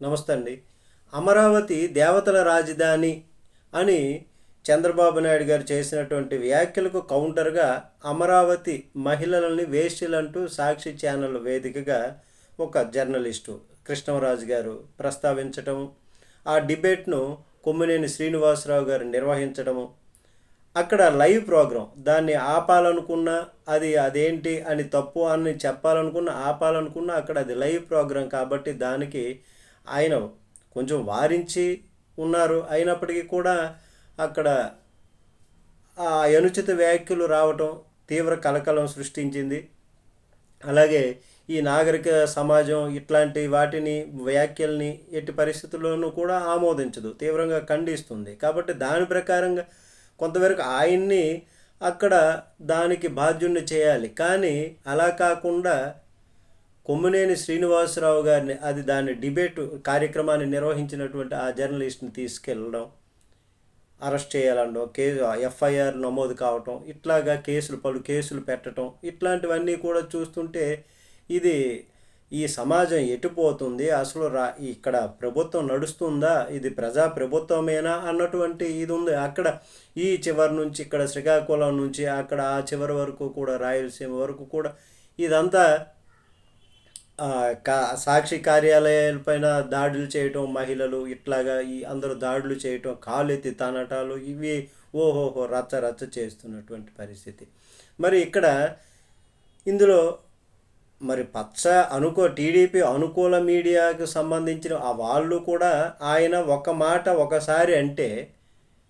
నమస్తే అండి అమరావతి దేవతల రాజధాని అని చంద్రబాబు నాయుడు గారు చేసినటువంటి వ్యాఖ్యలకు కౌంటర్గా అమరావతి మహిళలని వేశ్యలంటూ సాక్షి ఛానల్ వేదికగా ఒక జర్నలిస్టు కృష్ణరాజు గారు ప్రస్తావించటము ఆ డిబేట్ను కొమ్మినేని శ్రీనివాసరావు గారు నిర్వహించడము అక్కడ లైవ్ ప్రోగ్రాం దాన్ని ఆపాలనుకున్నా అది అదేంటి అని తప్పు అని చెప్పాలనుకున్నా ఆపాలనుకున్నా అక్కడ అది లైవ్ ప్రోగ్రాం కాబట్టి దానికి ఆయన కొంచెం వారించి ఉన్నారు. అయినప్పటికీ కూడా అక్కడ ఆ అనుచిత వ్యాఖ్యలు రావటం తీవ్ర కలకలం సృష్టించింది. అలాగే ఈ నాగరిక సమాజం ఇట్లాంటి వాటిని వ్యాఖ్యల్ని ఎట్టి పరిస్థితుల్లోనూ కూడా ఆమోదించదు తీవ్రంగా ఖండిస్తుంది. కాబట్టి దాని ప్రకారంగా కొంతవరకు ఆయన్ని అక్కడ దానికి బాధ్యుణ్ణి చేయాలి. కానీ అలా కాకుండా కొమ్మినేని శ్రీనివాసరావు గారిని అది దాని డిబేట్ కార్యక్రమాన్ని నిర్వహించినటువంటి ఆ జర్నలిస్ట్ని తీసుకెళ్ళడం అరెస్ట్ చేయాలనడం కే ఎఫ్ఐఆర్ నమోదు కావటం ఇట్లాగా కేసులు పలు కేసులు పెట్టడం ఇట్లాంటివన్నీ కూడా చూస్తుంటే ఇది ఈ సమాజం ఎటుపోతుంది అసలు రా ఇక్కడ ప్రభుత్వం నడుస్తుందా ఇది ప్రజా ప్రభుత్వమేనా అన్నటువంటి ఇది ఉంది. అక్కడ ఈ చివరి నుంచి ఇక్కడ శ్రీకాకుళం నుంచి అక్కడ ఆ చివరి వరకు కూడా రాయలసీమ వరకు కూడా ఇదంతా కా సాక్షి కార్యాలయాలపైన దాడులు చేయటం మహిళలు ఇట్లాగా ఈ అందరూ దాడులు చేయటం కాలెత్తి తనటాలు ఇవి ఓహోహో రచ్చ రచ్చ చేస్తున్నటువంటి పరిస్థితి. మరి ఇక్కడ ఇందులో మరి పచ్చ అనుకో టీడీపీ అనుకూల మీడియాకు సంబంధించిన ఆ వాళ్ళు కూడా ఆయన ఒక మాట ఒకసారి అంటే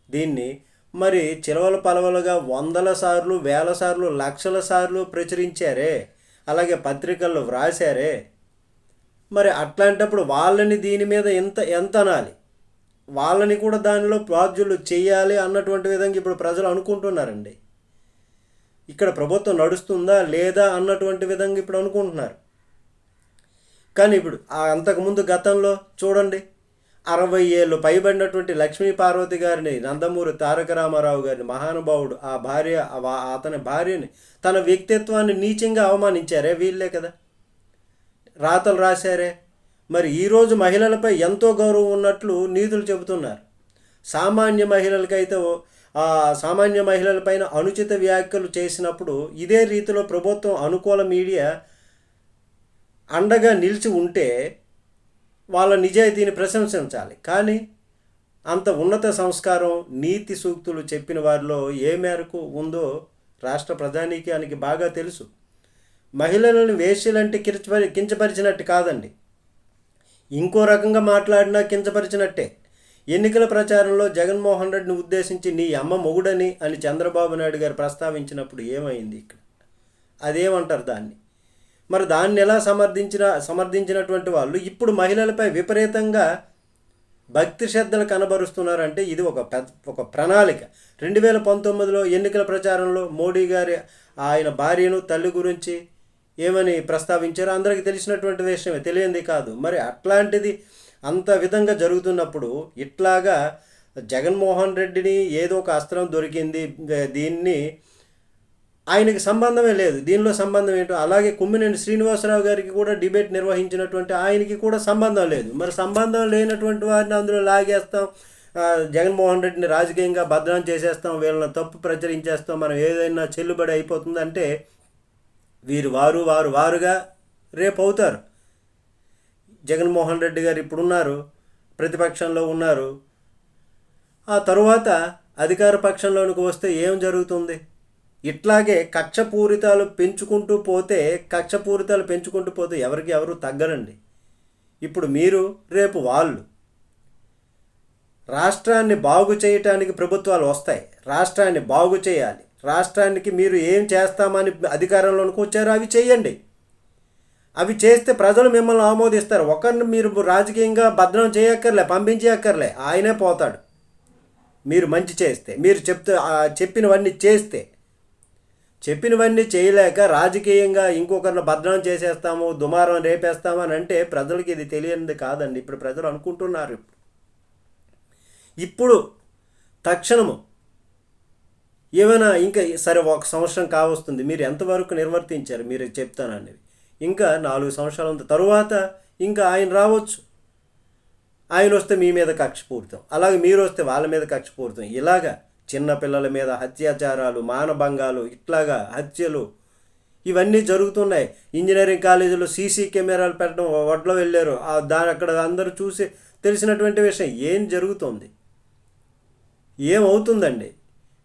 దీన్ని మరి చిలవల పలవలుగా వందల సార్లు వేల సార్లు లక్షల సార్లు ప్రచురించారే. అలాగే పత్రికల్లో వ్రాసారే మరి అట్లాంటప్పుడు వాళ్ళని దీని మీద ఎంత ఎంత అనాలి? వాళ్ళని కూడా దానిలో బాధ్యులు చేయాలి అన్నటువంటి విధంగా ఇప్పుడు ప్రజలు అనుకుంటున్నారండి. ఇక్కడ ప్రభుత్వం నడుస్తుందా లేదా అన్నటువంటి విధంగా ఇప్పుడు అనుకుంటున్నారు. కానీ ఇప్పుడు అంతకుముందు గతంలో చూడండి. అరవై ఏళ్ళు పైబడినటువంటి లక్ష్మీ పార్వతి గారిని నందమూరి తారక రామారావు గారిని మహానుభావుడు ఆ భార్య అతని భార్యని తన వ్యక్తిత్వాన్ని నీచంగా అవమానించారే? వీళ్ళే కదా. రాతలు రాశారే. మరి ఈరోజు మహిళలపై ఎంతో గౌరవం ఉన్నట్లు నీతులు చెబుతున్నారు. సామాన్య మహిళలకైతే సామాన్య మహిళలపైన అనుచిత వ్యాఖ్యలు చేసినప్పుడు ఇదే రీతిలో ప్రభుత్వం అనుకూల మీడియా అండగా నిలిచి ఉంటే వాళ్ళ నిజాయితీని ప్రశంసించాలి. కానీ అంత ఉన్నత సంస్కారం నీతి సూక్తులు చెప్పిన వారిలో ఏ మేరకు ఉందో రాష్ట్ర ప్రజానీకానికి బాగా తెలుసు. మహిళలను వేశ్యలంటే కించపరి కించపరిచినట్టు కాదండి. ఇంకో రకంగా మాట్లాడినా కించపరిచినట్టే. ఎన్నికల ప్రచారంలో జగన్మోహన్ రెడ్డిని ఉద్దేశించి నీ అమ్మ మొగుడని అని చంద్రబాబు నాయుడు గారు ప్రస్తావించినప్పుడు ఏమైంది ఇక్కడ? అదేమంటారు దాన్ని? మరి దాన్ని ఎలా సమర్థించిన సమర్థించినటువంటి వాళ్ళు ఇప్పుడు మహిళలపై విపరీతంగా భక్తి శ్రద్ధలు కనబరుస్తున్నారంటే ఇది ఒక పెద్ద ఒక ప్రణాళిక. రెండు వేల పంతొమ్మిదిలో ఎన్నికల ప్రచారంలో మోడీ గారి ఆయన భార్యను తల్లి గురించి ఏమని ప్రస్తావించారో అందరికీ తెలిసినటువంటి విషయమే. తెలియంది కాదు. మరి అట్లాంటిది అంత విధంగా జరుగుతున్నప్పుడు ఇట్లాగా జగన్మోహన్ రెడ్డిని ఏదో ఒక అస్త్రం దొరికింది దీన్ని ఆయనకి సంబంధమే లేదు. దీనిలో సంబంధం ఏంటో? అలాగే కుమ్మినేని శ్రీనివాసరావు గారికి కూడా డిబేట్ నిర్వహించినటువంటి ఆయనకి కూడా సంబంధం లేదు. మరి సంబంధం లేనటువంటి వారిని అందులో లాగేస్తాం. జగన్మోహన్ రెడ్డిని రాజకీయంగా భద్రం చేసేస్తాం. వీళ్ళని తప్పు ప్రచురించేస్తాం. మనం ఏదైనా చెల్లుబడి అయిపోతుందంటే వీరు వారు వారు వారుగా రేపు అవుతారు. జగన్మోహన్ రెడ్డి గారు ఇప్పుడున్నారు. ప్రతిపక్షంలో ఉన్నారు. ఆ తరువాత అధికార పక్షంలోనికి వస్తే ఏం జరుగుతుంది? ఇట్లాగే కక్షపూరితాలు పెంచుకుంటూ పోతే కక్షపూరితాలు పెంచుకుంటూ పోతే ఎవరికి ఎవరు తగ్గరండి. ఇప్పుడు మీరు రేపు వాళ్ళు. రాష్ట్రాన్ని బాగు చేయటానికి ప్రభుత్వాలు వస్తాయి. రాష్ట్రాన్ని బాగు చేయాలి. రాష్ట్రానికి మీరు ఏం చేస్తామని అధికారంలోనికి వచ్చారో అవి చేయండి. అవి చేస్తే ప్రజలు మిమ్మల్ని ఆమోదిస్తారు. ఒకరిని మీరు రాజకీయంగా భద్రం చేయక్కర్లే పంపించేయక్కర్లే ఆయనే పోతాడు. మీరు మంచి చేస్తే మీరు చెప్తే చెప్పినవన్నీ చేస్తే చెప్పినవన్నీ చేయలేక రాజకీయంగా ఇంకొకరిని భద్రం చేసేస్తాము దుమారం రేపేస్తాము అని అంటే ప్రజలకి ఇది తెలియనిది కాదండి. ఇప్పుడు ప్రజలు అనుకుంటున్నారు ఇప్పుడు. ఇప్పుడు తక్షణము ఏమైనా ఇంకా సరే ఒక సంవత్సరం కావస్తుంది. మీరు ఎంతవరకు నిర్వర్తించారు? మీరు చెప్తాననేది ఇంకా నాలుగు సంవత్సరాల తరువాత ఇంకా ఆయన రావచ్చు. ఆయన వస్తే మీ మీద కక్ష పూర్తం. అలాగే మీరు వస్తే వాళ్ళ మీద కక్ష పూర్తం. ఇలాగా చిన్నపిల్లల మీద అత్యాచారాలు మానభంగాలు ఇట్లాగా హత్యలు ఇవన్నీ జరుగుతున్నాయి. ఇంజనీరింగ్ కాలేజీలో సీసీ కెమెరాలు పెట్టడం వడ్లో వెళ్ళారు. దాని అక్కడ అందరూ చూసి తెలిసినటువంటి విషయం ఏం జరుగుతుంది? ఏమవుతుందండి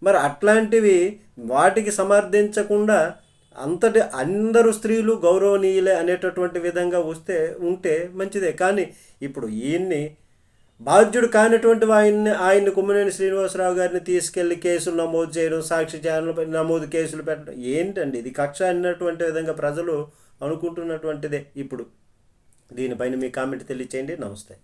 మరి అట్లాంటివి వాటికి సమర్థించకుండా అంతటి అందరూ స్త్రీలు గౌరవనీయులే అనేటటువంటి విధంగా వస్తే ఉంటే మంచిదే. కానీ ఇప్పుడు ఈయన్ని బాధ్యుడు కానటువంటి ఆయన్ని ఆయన్ని కుమ్మనేని శ్రీనివాసరావు గారిని తీసుకెళ్ళి కేసులు నమోదు చేయడం సాక్షి ఛానల్ నమోదు కేసులు పెట్టడం ఏంటండి ఇది? కక్ష అన్నటువంటి విధంగా ప్రజలు అనుకుంటున్నటువంటిదే ఇప్పుడు. దీనిపైన మీ కామెంట్ తెలియచేయండి. నమస్తే.